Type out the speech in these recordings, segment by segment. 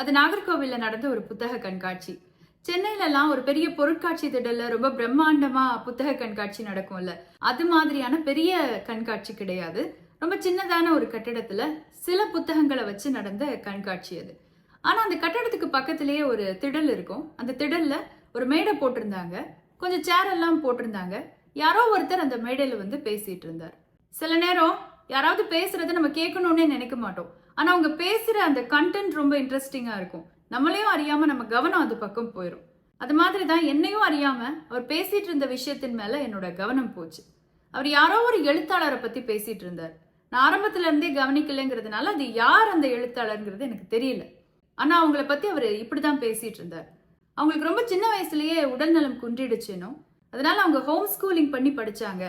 அது நாகர்கோவில்ல நடந்த ஒரு புத்தக கண்காட்சி. சென்னையிலலாம் ஒரு பெரிய பொருட்காட்சி திடல்ல ரொம்ப பிரம்மாண்டமா புத்தக கண்காட்சி நடக்கும்ல. அது மாதிரியான பெரிய கண்காட்சி கிடையாது. ரொம்ப சின்னதான ஒரு கட்டிடத்துல சில புத்தகங்களை வச்சு நடந்த கண்காட்சி அது. ஆனா அந்த கட்டடத்துக்கு பக்கத்திலேயே ஒரு திடல் இருக்கும். அந்த திடல்ல ஒரு மேடை போட்டிருந்தாங்க. கொஞ்சம் சேர் எல்லாம் போட்டிருந்தாங்க. யாரோ ஒருத்தர் அந்த மேடையில வந்து பேசிட்டு இருந்தார். சில நேரம் யாராவது பேசுறதை நம்ம கேட்கணும்னே நினைக்க மாட்டோம். ஆனால் அவங்க பேசுகிற அந்த கண்டென்ட் ரொம்ப இன்ட்ரெஸ்டிங்காக இருக்கும். நம்மளையும் அறியாமல் நம்ம கவனம் அது பக்கம் போயிடும் அது மாதிரி தான் என்னையும் அறியாமல் அவர் பேசிகிட்டு இருந்த விஷயத்தின் மேலே என்னோட கவனம் போச்சு. அவர் யாரோ ஒரு எழுத்தாளரை பற்றி பேசிகிட்டு இருந்தார். நான் ஆரம்பத்துல இருந்தே கவனிக்கலைங்கிறதுனால அது யார் அந்த எழுத்தாளருங்கிறது எனக்கு தெரியல. ஆனால் அவங்கள பற்றி அவர் இப்படிதான் பேசிகிட்டு இருந்தார். அவங்களுக்கு ரொம்ப சின்ன வயசுலயே உடல்நலம் குன்றிடுச்சுனும் அதனால அவங்க ஹோம் ஸ்கூலிங் பண்ணி படித்தாங்க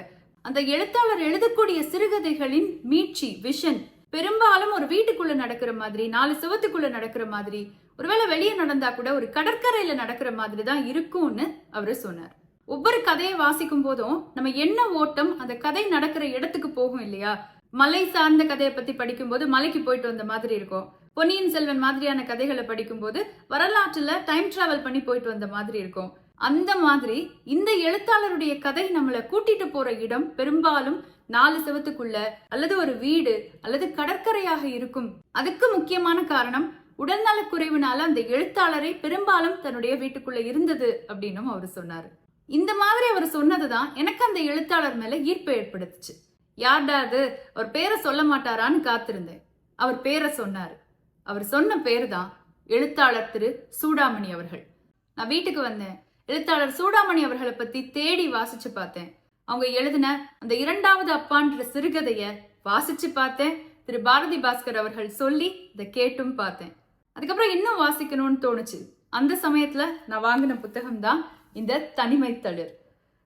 அந்த எழுத்தாளர் எழுதக்கூடிய சிறுகதைகளின் மீட்சி விஷன் பெரும்பாலும் ஒரு வீட்டுக்குள்ள நடக்கிற மாதிரி நாலு சுவத்துக்குள்ள நடக்கிற மாதிரி ஒருவேளை வெளியே நடந்தா கூட ஒரு கடற்கரையில நடக்கிற மாதிரி தான் இருக்கும்னு அவரு சொன்னார். ஒவ்வொரு கதையை வாசிக்கும் போதும் நம்ம என்ன ஓட்டம் அந்த கதை நடக்கிற இடத்துக்கு போகும் இல்லையா? மலை சார்ந்த கதையை பத்தி படிக்கும்போது மலைக்கு போயிட்டு வந்த மாதிரி இருக்கும். பொன்னியின் செல்வன் மாதிரியான கதைகளை படிக்கும்போது வரலாற்றுல டைம் டிராவல் பண்ணி போயிட்டு வந்த மாதிரி இருக்கும். அந்த மாதிரி இந்த எழுத்தாளருடைய கதை நம்மளை கூட்டிட்டு போற இடம் பெரும்பாலும் நாலு செவத்துக்குள்ள அல்லது ஒரு வீடு அல்லது கடற்கரையாக இருக்கும். அதுக்கு முக்கியமான காரணம் உடல்நலக் குறைவுனால அந்த எழுத்தாளரை பெரும்பாலும் தன்னுடைய வீட்டுக்குள்ள இருந்தது அப்படின்னும் அவர் சொன்னார். இந்த மாதிரி அவர் சொன்னதுதான் எனக்கு அந்த எழுத்தாளர் மேல ஈர்ப்பு ஏற்படுத்துச்சு. யார்டா அது? அவர் பேரை சொல்ல மாட்டாரான்னு காத்திருந்தேன். அவர் பேரை சொன்னார். அவர் சொன்ன பேர் தான் எழுத்தாளர் திரு சூடாமணி அவர்கள். நான் வீட்டுக்கு வந்தேன். எழுத்தாளர் சூடாமணி அவர்களை பத்தி தேடி வாசிச்சு பார்த்தேன். அவங்க எழுதின அந்த இரண்டாவது அப்பான்ற சிறுகதைய வாசிச்சு பார்த்தேன். திரு. பாரதி பாஸ்கர் அவர்கள் சொல்லி இதை கேட்டும் பார்த்தேன். அதுக்கப்புறம் இன்னும் வாசிக்கணும்னு தோணுச்சு. அந்த சமயத்துல நான் வாங்கின புத்தகம் தான் இந்த தனிமை தளிர்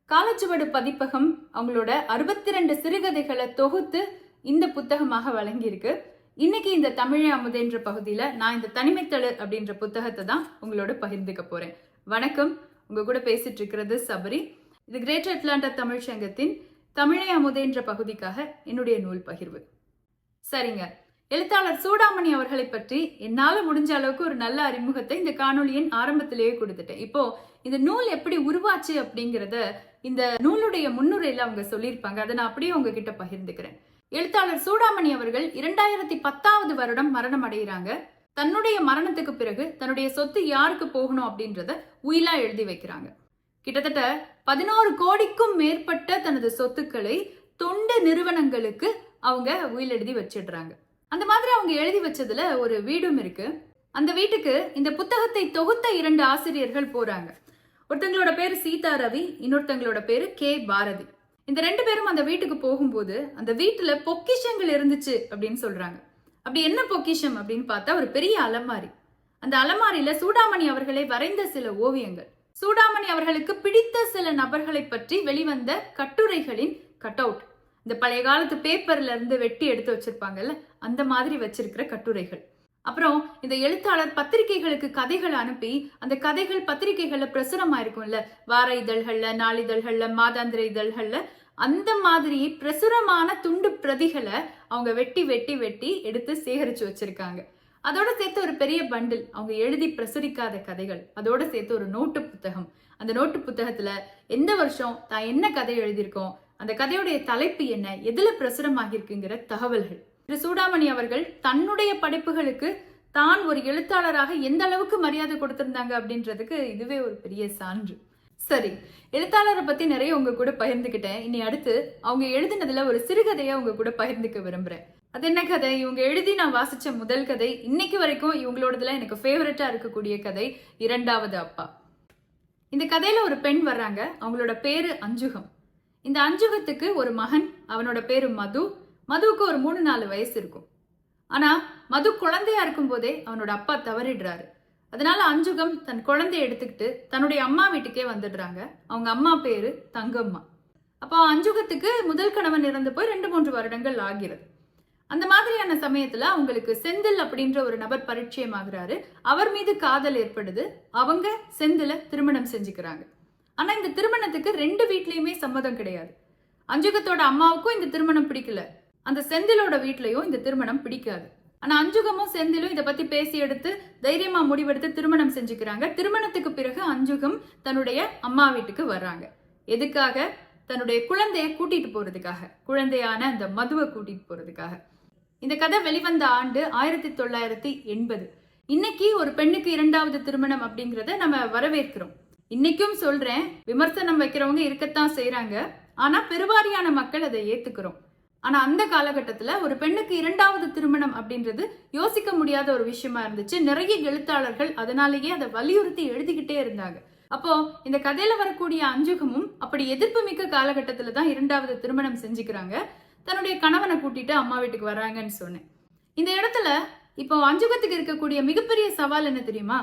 காலச்சுவடு பதிப்பகம் அவங்களோட அறுபத்தி ரெண்டு சிறுகதைகளை தொகுத்து இந்த புத்தகமாக வழங்கியிருக்கு. இன்னைக்கு இந்த தமிழை அமுதேன்ற பகுதியில நான் இந்த தனிமைத்தளர் அப்படின்ற புத்தகத்தை தான் உங்களோட பகிர்ந்துக்க போறேன். வணக்கம். உங்க கூட பேசிட்டு இருக்கிறது சபரி. இது கிரேட்டர் அட்லாண்டா தமிழ் சங்கத்தின் தமிழை அமுதேன்ற பகுதிக்காக என்னுடைய நூல் பகிர்வு. சரிங்க. எழுத்தாளர் சூடாமணி அவர்களை பற்றி என்னால முடிஞ்ச அளவுக்கு ஒரு நல்ல அறிமுகத்தை இந்த காணொலியின் ஆரம்பத்திலேயே கொடுத்துட்டேன். இப்போ இந்த நூல் எப்படி உருவாச்சு அப்படிங்கறத இந்த நூலுடைய முன்னுரையில அவங்க சொல்லியிருப்பாங்க. அதை நான் அப்படியே உங்ககிட்ட பகிர்ந்துக்கிறேன். எழுத்தாளர் சூடாமணி அவர்கள் இரண்டாயிரத்தி பத்தாவது வருடம் மரணம் அடைகிறாங்க. தன்னுடைய மரணத்துக்கு பிறகு தன்னுடைய சொத்து யாருக்கு போகணும் அப்படின்றத உயிலா எழுதி வைக்கிறாங்க. கிட்டத்தட்ட பதினோரு கோடிக்கும் மேற்பட்ட தனது சொத்துக்களை தொண்டு நிறுவனங்களுக்கு அவங்க உயில் எழுதி வச்சிடுறாங்க. அந்த மாதிரி அவங்க எழுதி வச்சதுல ஒரு வீடும் இருக்கு. அந்த வீட்டுக்கு இந்த புத்தகத்தை தொகுத்த இரண்டு ஆசிரியர்கள் போறாங்க. ஒருத்தங்களோட பேரு சீதா ரவி இன்னொருத்தங்களோட பேரு கே பாரதி. இந்த ரெண்டு பேரும் அந்த வீட்டுக்கு போகும்போது அந்த வீட்டுல பொக்கிஷங்கள் இருந்துச்சு அப்படின்னு சொல்றாங்க. அப்படி என்ன பொக்கிஷம் அப்படின்னு பார்த்தா ஒரு பெரிய அலமாரி. அந்த அலமாரியில சூடாமணி அவர்களை வரைந்த சில ஓவியங்கள். சூடாமணி அவர்களுக்கு பிடித்த சில நபர்களை பற்றி வெளிவந்த கட்டுரைகளின் கட் அவுட் இந்த பழைய காலத்து பேப்பர்ல இருந்து வெட்டி எடுத்து வச்சிருப்பாங்கல்ல அந்த மாதிரி வச்சிருக்கிற கட்டுரைகள். அப்புறம் இந்த எழுத்தாளர் பத்திரிகைகளுக்கு கதைகள் அனுப்பி அந்த கதைகள் பத்திரிகைகள்ல பிரசுரமா இருக்கும்ல வார இதழ்கள்ல நாளிதழ்கள்ல மாதாந்திர இதழ்கள்ல அந்த மாதிரி பிரசுரமான துண்டு பிரதிகளை அவங்க வெட்டி வெட்டி வெட்டி எடுத்து சேகரிச்சு வச்சிருக்காங்க. அதோட சேர்த்து ஒரு பெரிய பண்டில் அவங்க எழுதி பிரசுரிக்காத கதைகள். அதோட சேர்த்து ஒரு நோட்டு புத்தகம். அந்த நோட்டு புத்தகத்துல எந்த வருஷம் தான் என்ன கதை எழுதியிருக்கோம் அந்த கதையுடைய தலைப்பு என்ன எதுல பிரசுரமாகிருக்குங்கிற தகவல்கள். திரு. சூடாமணி அவர்கள் தன்னுடைய படைப்புகளுக்கு தான் ஒரு எழுத்தாளராக எந்த அளவுக்கு மரியாதை கொடுத்திருந்தாங்க அப்படின்றதுக்கு இதுவே ஒரு பெரிய சான்று. சரி எழுத்தாளரை பத்தி நிறைய உங்க கூட பகிர்ந்துக்கிட்டேன் இனி அடுத்து அவங்க எழுதினதுல ஒரு சிறுகதையை உங்க கூட பகிர்ந்துக்க விரும்புறேன். அது என்ன கதை? இவங்க எழுதி நான் வாசித்த முதல் கதை இன்னைக்கு வரைக்கும் இவங்களோடதுல எனக்கு ஃபேவரட்டாக இருக்கக்கூடிய கதை இரண்டாவது அப்பா. இந்த கதையில் ஒரு பெண் வர்றாங்க அவங்களோட பேரு அஞ்சுகம். இந்த அஞ்சுகத்துக்கு ஒரு மகன் அவனோட பேரு மது. மதுவுக்கு ஒரு மூணு நாலு வயசு இருக்கும். ஆனால் மது குழந்தையா இருக்கும் போதே அவனோட அப்பா தவறிடுறாரு. அதனால அஞ்சுகம் தன் குழந்தைய எடுத்துக்கிட்டு தன்னுடைய அம்மா வீட்டுக்கே வந்துடுறாங்க. அவங்க அம்மா பேரு தங்கம்மா. அப்போ அஞ்சுகத்துக்கு முதல் கணவன் இறந்து போய் ரெண்டு மூன்று வருடங்கள் ஆகிறது. அந்த மாதிரியான சமயத்துல அவங்களுக்கு செந்தில் அப்படின்ற ஒரு நபர் பரிச்சயமாகிறாரு. அவர் மீது காதல் ஏற்படுது. அவங்க செந்தில திருமணம் செஞ்சுக்கிறாங்க. ஆனா இந்த திருமணத்துக்கு ரெண்டு வீட்லயுமே சம்மதம் கிடையாது. அஞ்சுகத்தோட அம்மாவுக்கும் இந்த திருமணம் பிடிக்கல. அந்த செந்திலோட வீட்லயும் இந்த திருமணம் பிடிக்காது. ஆனா அஞ்சுகமும் செந்திலும் இதை பத்தி பேசி எடுத்து தைரியமா முடிவெடுத்து திருமணம் செஞ்சுக்கிறாங்க. திருமணத்துக்கு பிறகு அஞ்சுகம் தன்னுடைய அம்மா வீட்டுக்கு வர்றாங்க. எதுக்காக? தன்னுடைய குழந்தைய கூட்டிட்டு போறதுக்காக. குழந்தையான அந்த மதுவை கூட்டிட்டு போறதுக்காக. இந்த கதை வெளிவந்த ஆண்டு ஆயிரத்தி தொள்ளாயிரத்தி எண்பது. இன்னைக்கு ஒரு பெண்ணுக்கு இரண்டாவது திருமணம் அப்படிங்கிறத நம்ம வரவேற்கிறோம். இன்னைக்கும் சொல்றேன் விமர்சனம் வைக்கிறவங்க இருக்கத்தான் செய்யறாங்க ஆனா பெருவாரியான மக்கள் அதை ஏத்துக்கிறோம். ஆனா அந்த காலகட்டத்துல ஒரு பெண்ணுக்கு இரண்டாவது திருமணம் அப்படின்றது யோசிக்க முடியாத ஒரு விஷயமா இருந்துச்சு. நிறைய எழுத்தாளர்கள் அதனாலேயே அதை வலியுறுத்தி எழுதிக்கிட்டே இருந்தாங்க. அப்போ இந்த கதையில வரக்கூடிய அஞ்சுகமும் அப்படி எதிர்ப்பு மிக்க காலகட்டத்துல தான் இரண்டாவது திருமணம் செஞ்சுக்கிறாங்க. தன்னுடைய கணவனை கூட்டிட்டு அம்மா வீட்டுக்கு வராங்கன்னு சொன்னேன். இந்த இடத்துல இப்போ அஞ்சுகத்துக்கு இருக்கக்கூடிய மிகப்பெரிய சவால் என்ன தெரியுமா?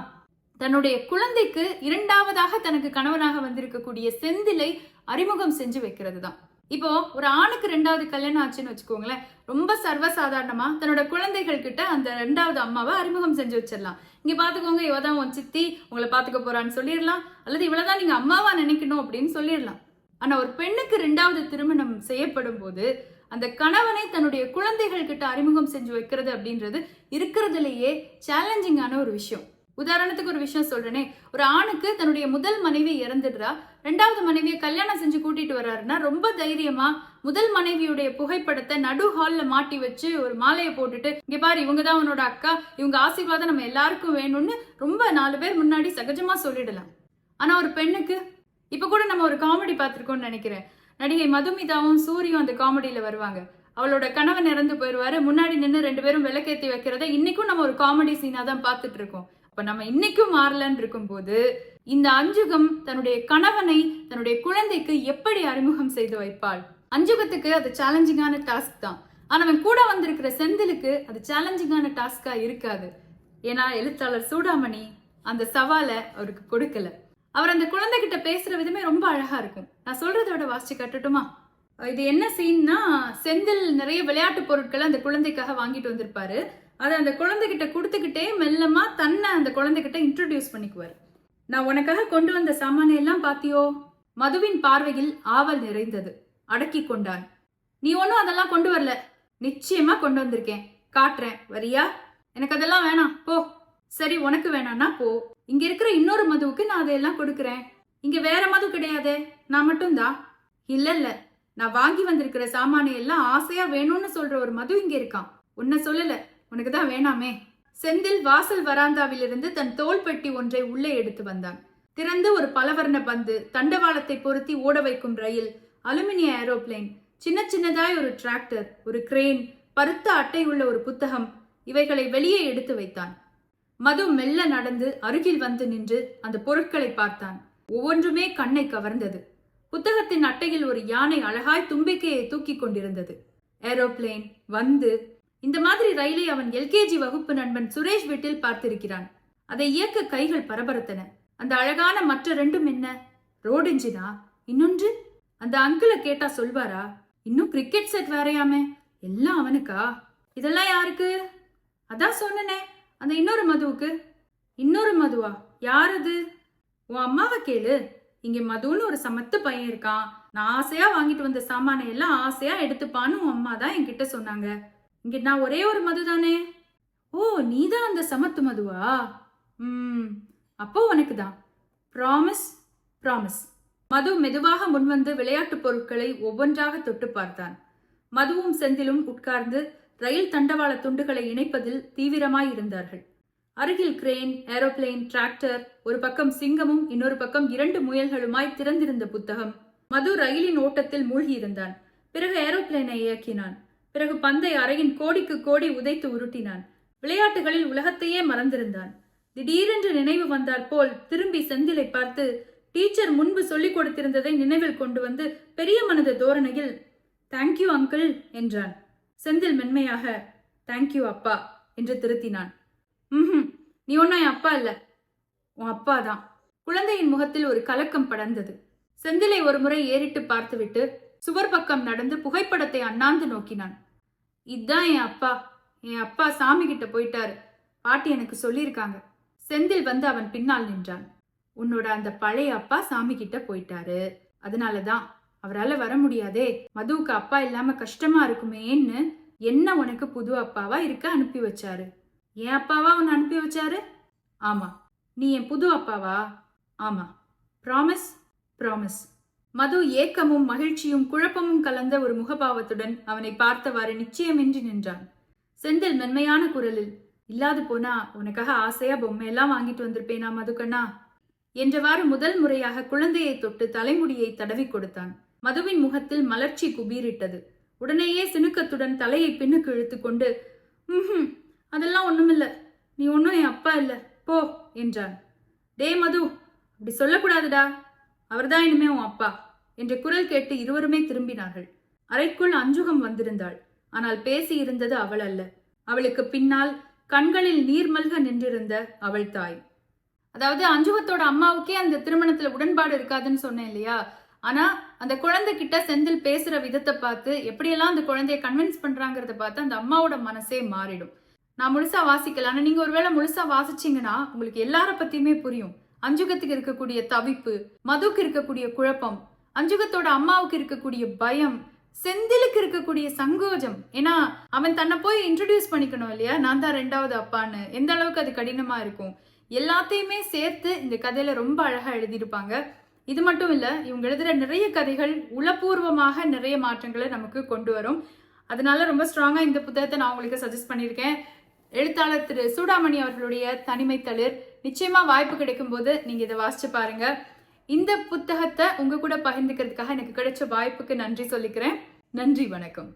தன்னுடைய குழந்தைக்கு இரண்டாவதாக தனக்கு கணவனாக வந்திருக்கக்கூடிய செந்திலை அறிமுகம் செஞ்சு வைக்கிறது தான் இப்போ ஒரு ஆணுக்கு ரெண்டாவது கல்யாணம் ஆச்சுன்னு வச்சுக்கோங்களேன் ரொம்ப சர்வசாதாரணமா தன்னோட குழந்தைகள் கிட்ட அந்த ரெண்டாவது அம்மாவை அறிமுகம் செஞ்சு வச்சிடலாம். இங்க பாத்துக்கோங்க இவதான் உன் சித்தி உங்களை பாத்துக்க போறான்னு சொல்லிடலாம். அல்லது இவ்வளவுதான் நீங்க அம்மாவா நினைக்கணும் அப்படின்னு சொல்லிடலாம். ஆனா ஒரு பெண்ணுக்கு ரெண்டாவது திருமணம் செய்யப்படும் போது அந்த கணவனை தன்னுடைய குழந்தைகள் கிட்ட அறிமுகம் செஞ்சு வைக்கிறது அப்படின்றது இருக்கிறதுலேயே சேலஞ்சிங்கான ஒரு விஷயம். உதாரணத்துக்கு ஒரு விஷயம் சொல்றேனே. ஒரு ஆணுக்கு தன்னுடைய முதல் மனைவி இறந்துடுறா. ரெண்டாவது மனைவியை கல்யாணம் செஞ்சு கூட்டிட்டு வர்றாருன்னா ரொம்ப தைரியமா முதல் மனைவியுடைய புகைப்படத்தை நடு ஹால்ல மாட்டி வச்சு ஒரு மாலையை போட்டுட்டு இங்க பாரு இவங்க தான் உன்னோட அக்கா. இவங்க ஆசீர்வாதம் நம்ம எல்லாருக்கும் வேணும்னு ரொம்ப நாலு பேர் முன்னாடி சகஜமா சொல்லிடலாம். ஆனா ஒரு பெண்ணுக்கு இப்ப கூட நம்ம ஒரு காமெடி பார்த்திருக்கோம்னு நினைக்கிறேன். நடிகை மதுமிதாவும் சூரியும் அந்த காமெடியில் வருவாங்க. அவளோட கணவன் இறந்து போயிடுவாரு முன்னாடி நின்று ரெண்டு பேரும் விளக்கேத்தி வைக்கிறத இன்னைக்கும் நம்ம ஒரு காமெடி சீனாக தான் பார்த்துட்டு இருக்கோம். அப்போ நம்ம இன்னைக்கும் மாறலன்னு இருக்கும்போது இந்த அஞ்சுகம் தன்னுடைய கணவனை தன்னுடைய குழந்தைக்கு எப்படி அறிமுகம் செய்து வைப்பாள்? அஞ்சுகத்துக்கு அது சேலஞ்சிங்கான டாஸ்க் தான். ஆனால் அவன் கூட வந்திருக்கிற செந்திலுக்கு அது சேலஞ்சிங்கான டாஸ்காக இருக்காது. ஏன்னா எழுத்தாளர் சூடாமணி அந்த சவாலை அவருக்கு கொடுக்கல. அவர் அந்த குழந்தைகிட்ட பேசுற விதமே ரொம்ப அழகா இருக்கும். நான் சொல்றத விட வாசிச்சு கட்டட்டுமா? இது என்ன சீன்னா செந்தில் நிறைய விளையாட்டு பொருட்களை அந்த குழந்தைக்காக வாங்கிட்டு வந்திருப்பாரு. அதை அந்த குழந்தைகிட்ட கொடுத்துக்கிட்டே மெல்லமா தன்னை அந்த குழந்தைகிட்ட இன்ட்ரடியூஸ் பண்ணிக்குவார். நான் உனக்காக கொண்டு வந்த சாமானை எல்லாம் பாத்தியோ? மதுவின் பார்வையில் ஆவல் நிறைந்தது. அடக்கி கொண்டான். நீ ஒன்றும் அதெல்லாம் கொண்டு வரல. நிச்சயமா கொண்டு வந்திருக்கேன். காட்டுறேன். வரியா? எனக்கு அதெல்லாம் வேணாம். போ. சரி உனக்கு வேணாம்னா போ. இங்க இருக்கிற இன்னொரு மதுவுக்கு நான் அதையெல்லாம் கொடுக்குறேன். இங்க வேற மது கிடையாதே. நான் மட்டும்தான் இல்ல இல்ல. நான் வாங்கி வந்திருக்கிற சாமானை எல்லாம் ஆசையா வேணும்னு சொல்ற ஒரு மது இங்க இருக்கான் உன்னை சொல்லல. உனக்கு தான் வேணாமே. செந்தில் வாசல் வராந்தாவிலிருந்து தன் தோல் பெட்டி ஒன்றை உள்ளே எடுத்து வந்தான். திறந்து ஒரு பலவர்ண பந்து தண்டவாளத்தை பொருத்தி ஓட வைக்கும் ரயில் அலுமினிய ஏரோப்ளேன் சின்ன சின்னதாய் ஒரு டிராக்டர் ஒரு கிரேன் பருத்த அட்டை உள்ள ஒரு புத்தகம் இவைகளை வெளியே எடுத்து வைத்தான். மது மெல்ல நடந்து அருகில் வந்து நின்று அந்த பொருட்களை பார்த்தான். ஒவ்வொன்றுமே கண்ணை கவர்ந்தது. புத்தகத்தின் அட்டையில் ஒரு யானை அழகாய் தும்பிக்கையை தூக்கி கொண்டிருந்தது. ஏரோப்ளேன் வந்து இந்த மாதிரி ரயிலை அவன் எல்கேஜி வகுப்பு நண்பன் சுரேஷ் வீட்டில் பார்த்திருக்கிறான். அதை இயக்க கைகள் பரபரத்தன. அந்த அழகான மற்ற ரெண்டும் என்ன? ரோட் இன்ஜினா இன்னொன்று? அந்த அங்கிளை கேட்டா சொல்வாரா? இன்னும் கிரிக்கெட் செட் வேறையாமே? எல்லாம் அவனுக்கா? இதெல்லாம் யாருக்கு? அதான் சொன்னனே. அந்த இன்னொரு மதுவுக்கு? இன்னொரு மதுவா? யார் அது உன் அம்மாவை கேளு. இங்க மதுன்னு ஒரு சமத்து பையன் இருக்கான். நான் ஆசையா வாங்கிட்டு வந்த சாமானை எல்லாம் ஆசையா எடுத்துப்பான்னு உன் அம்மா தான் என்கிட்ட சொன்னாங்க. இங்க நான் ஒரே ஒரு மது தானே ஓ நீ தான் அந்த சமத்து மதுவா? ம் அப்போ உனக்கு தான். ப்ராமிஸ் ப்ராமிஸ் மது மெதுவாக முன்வந்து விளையாட்டுப் பொருட்களை ஒவ்வொன்றாக தொட்டு பார்த்தான். மதுவும் செந்திலும் உட்கார்ந்து ரயில் தண்டவாள துண்டுகளை இணைப்பதில் தீவிரமாய் இருந்தார்கள் அருகில் கிரேன் ஏரோப்ளேன் டிராக்டர் ஒரு பக்கம் சிங்கமும் இன்னொரு பக்கம் இரண்டு முயல்களுமாய் திறந்திருந்த புத்தகம். மது ரயிலின் ஓட்டத்தில் மூழ்கியிருந்தான். பிறகு ஏரோப்ளேனை இயக்கினான். பிறகு பந்தை அறையின் கோடிக்கு கோடி உதைத்து உருட்டினான். விளையாட்டுகளில் உலகத்தையே மறந்திருந்தான். திடீரென்று நினைவு வந்தாற் போல் திரும்பி செந்திலை பார்த்து டீச்சர் முன்பு சொல்லிக் கொடுத்திருந்ததை நினைவில் கொண்டு வந்து பெரிய மனத தோரணையில் தேங்க்யூ அங்கிள் என்றான். செந்தில் மென்மையாக தேங்க்யூ அப்பா என்று திருத்தினான். ம் நீ ஒன்னும் என் அப்பா இல்லை? உன் அப்பா தான். குழந்தையின் முகத்தில் ஒரு கலக்கம் படர்ந்தது. செந்திலை ஒரு முறை ஏறிட்டு பார்த்துவிட்டு சுவர் பக்கம் நடந்து புகைப்படத்தை அண்ணாந்து நோக்கினான். இதான் என் அப்பா. என் அப்பா சாமி கிட்ட போயிட்டாரு. பாட்டி எனக்கு சொல்லியிருக்காங்க. செந்தில் வந்து அவன் பின்னால் நின்றான். உன்னோட அந்த பழைய அப்பா சாமி கிட்ட போயிட்டாரு அதனாலதான் அவரால் வர முடியாதே. மதுவுக்கு அப்பா இல்லாம கஷ்டமா இருக்குமேன்னு என்ன உனக்கு புது அப்பாவா இருக்க அனுப்பி வச்சாரு? என் அப்பாவா உன்னை அனுப்பி வச்சாரு? ஆமா. நீ என் புது அப்பாவா? ஆமா. ப்ராமிஸ் ப்ராமிஸ் மது ஏக்கமும் மகிழ்ச்சியும் குழப்பமும் கலந்த ஒரு முகபாவத்துடன் அவனை பார்த்தவாறு நிச்சயமின்றி நின்றான். செந்தில் மென்மையான குரலில் இல்லாது போனா உனக்காக ஆசையா பொம்மையெல்லாம் வாங்கிட்டு வந்திருப்பேனா மதுக்கண்ணா என்றவாறு முதல் முறையாக குழந்தையை தொட்டு தலைமுடியை தடவி கொடுத்தான். மதுவின் முகத்தில் மலர்ச்சி குபீரிட்டது. உடனேயே சினுக்கத்துடன் தலையை பின்னுக்கு இழுத்துக்கொண்டு ம் அதெல்லாம் ஒண்ணுமில்ல. நீ ஒன்றும் என் அப்பா இல்ல. போ என்றான். டே மது அப்படி சொல்லக்கூடாதுடா. அவர்தான் இனிமே உன் அப்பா என்ற குரல் கேட்டு இருவருமே திரும்பினார்கள். அறைக்குள் அஞ்சுகம் வந்திருந்தாள். ஆனால் பேசியிருந்தது அவள் அல்ல. அவளுக்கு பின்னால் கண்களில் நீர்மல்க நின்றிருந்த அவள் தாய். அதாவது அஞ்சுகத்தோட அம்மாவுக்கே அந்த திருமணத்துல உடன்பாடு இருக்காதுன்னு சொன்னேன் இல்லையா? ஆனா அந்த குழந்தை கிட்ட செந்தில் பேசுற விதத்தை பார்த்து எப்படியெல்லாம் அந்த குழந்தைய கன்வின்ஸ் பண்றாங்கிறத பார்த்து அந்த அம்மாவோட மனசே மாறிடும். நான் முழுசா வாசிக்கல. ஆனால் நீங்க ஒருவேளை முழுசா வாசிச்சீங்கன்னா உங்களுக்கு எல்லார பத்தியுமே புரியும். அஞ்சுகத்துக்கு இருக்கக்கூடிய தவிப்பு மதுக்கு இருக்கக்கூடிய குழப்பம் அஞ்சுகத்தோட அம்மாவுக்கு இருக்கக்கூடிய பயம் செந்திலுக்கு இருக்கக்கூடிய சங்கோஜம். ஏன்னா அவன் தன்னை போய் இன்ட்ரடியூஸ் பண்ணிக்கணும் இல்லையா? நான் தான் ரெண்டாவது அப்பான்னு. எந்த அளவுக்கு அது கடினமா இருக்கும்? எல்லாத்தையுமே சேர்த்து இந்த கதையில ரொம்ப அழகா எழுதியிருப்பாங்க. இது மட்டும் இல்லை இவங்க எழுதுகிற நிறைய கதைகள் உளப்பூர்வமாக நிறைய மாற்றங்களை நமக்கு கொண்டு வரும். அதனால ரொம்ப ஸ்ட்ராங்காக இந்த புத்தகத்தை நான் உங்களுக்கு சஜஸ்ட் பண்ணியிருக்கேன். எழுத்தாளர் திரு சூடாமணி அவர்களுடைய தனிமை தளிர். நிச்சயமாக வாய்ப்பு கிடைக்கும் போது நீங்கள் இதை வாசிச்சு பாருங்க. இந்த புத்தகத்தை உங்க கூட பகிர்ந்துக்கிறதுக்காக எனக்கு கிடைச்ச வாய்ப்புக்கு நன்றி சொல்லிக்கிறேன். நன்றி வணக்கம்.